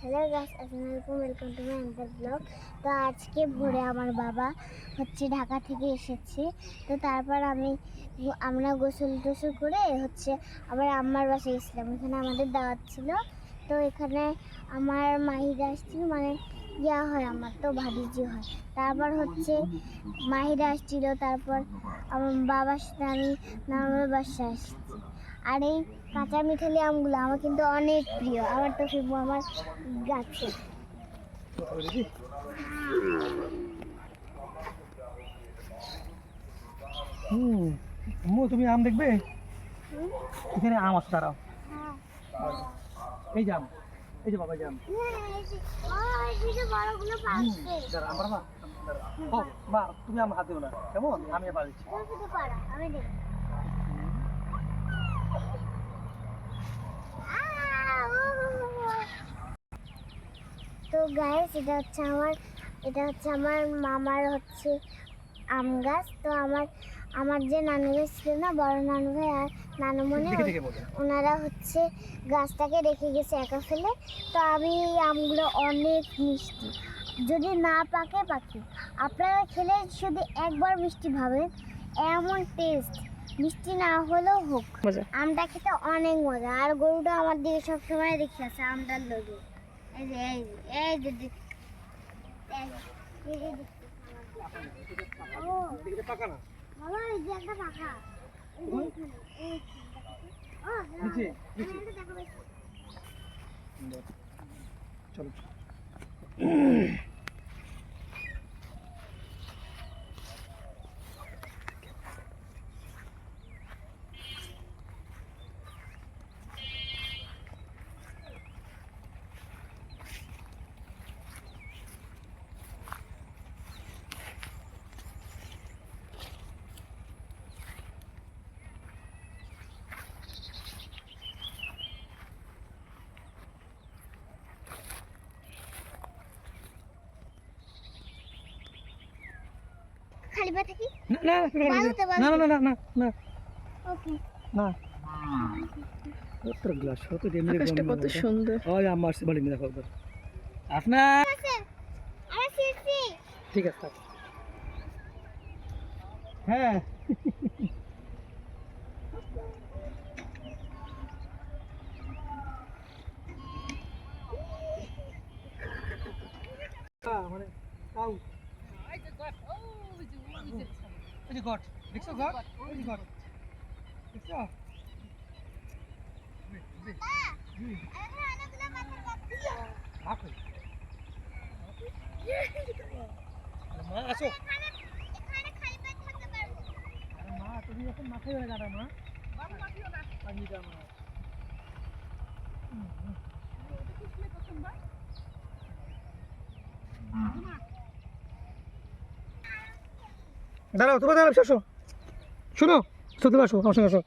Hello গাছ আসসালামাইকুম welcome to my আন্দার ব্লগ তো আজকে ভোরে আমার বাবা হচ্ছে ঢাকা থেকে এসেছে। তো তারপর আমি আমরা গোসল টোসল করে হচ্ছে আবার আম্মার বাসায় গেছিলাম। এখানে আমাদের দাওয়াত ছিল। তো এখানে আমার মাহিরা আসছিল মানে ইয়া হয় আমার তো ভাবিজি হয়। তারপর হচ্ছে মাহিরা আসছিল তারপর আমার বাবার সাথে আমি নামের বাসায় আসছি। আর এই কাঁচা মিঠালি আমগুলো আমার কিন্তু অনেক প্রিয়। আমার তো ফিরবো আমার গাছে। হুম তুমি আম দেখবে? এখানে আম আছে দাঁড়াও। হ্যাঁ। এই যে আম এই যে বাবা এই যে আম। হ্যাঁ, এই যে- ও, এই যে বড়গুলো হুম, পাচ্ছে। দাঁড়া। আমার মা তুমি আমার হাত দিও না। কেমন? আমি আমি। তো গাইস এটা হচ্ছে আমার এটা হচ্ছে আমার মামার হচ্ছে আম গাছ। তো আমার আমার যে নানু ভাই ছিল না বড় নানু ভাই আর নানু মনে ওনারা হচ্ছে গাছটাকে রেখে গেছে একা ফেলে। তো আমি এই আমগুলো অনেক মিষ্টি। যদি না পাকে পাকে। আপনারা খেলে শুধু একবার মিষ্টি ভাবেন এমন টেস্ট মিষ্টি না হলেও হোক আমটা খেতে অনেক মজা আর গরুটা আমার দিকে সবসময় রেখে আছে আমটার লোকে এই যে এই যে এই যে দেখ- এই যে, এই যে দেখতে ও দেখে পাকা না বাবা এই যে একটা পাখা এই যে এখানে, এই যে, ও নিচে আমি নিচে একটা দেখা পাইছি। চলো খালি থাকি? না না না না না না ওকে। না। গ্লাস কত ডেমরে আকাশটা কত সুন্দর। ওই আম বাড়ি নিয়ে দেখো আপনা আছে আরে সিসি ঠিক আছে হ্যাঁ। মানে আউ এই যে গট, দেখছ গট? ওই গট। মা আসো মা তুমি এখন মাথায় গাড়া মা মা দাঁড়াও তোমার দাঁড়াও শোনো শোনো সত্যি আসো আমার সঙ্গে আসো।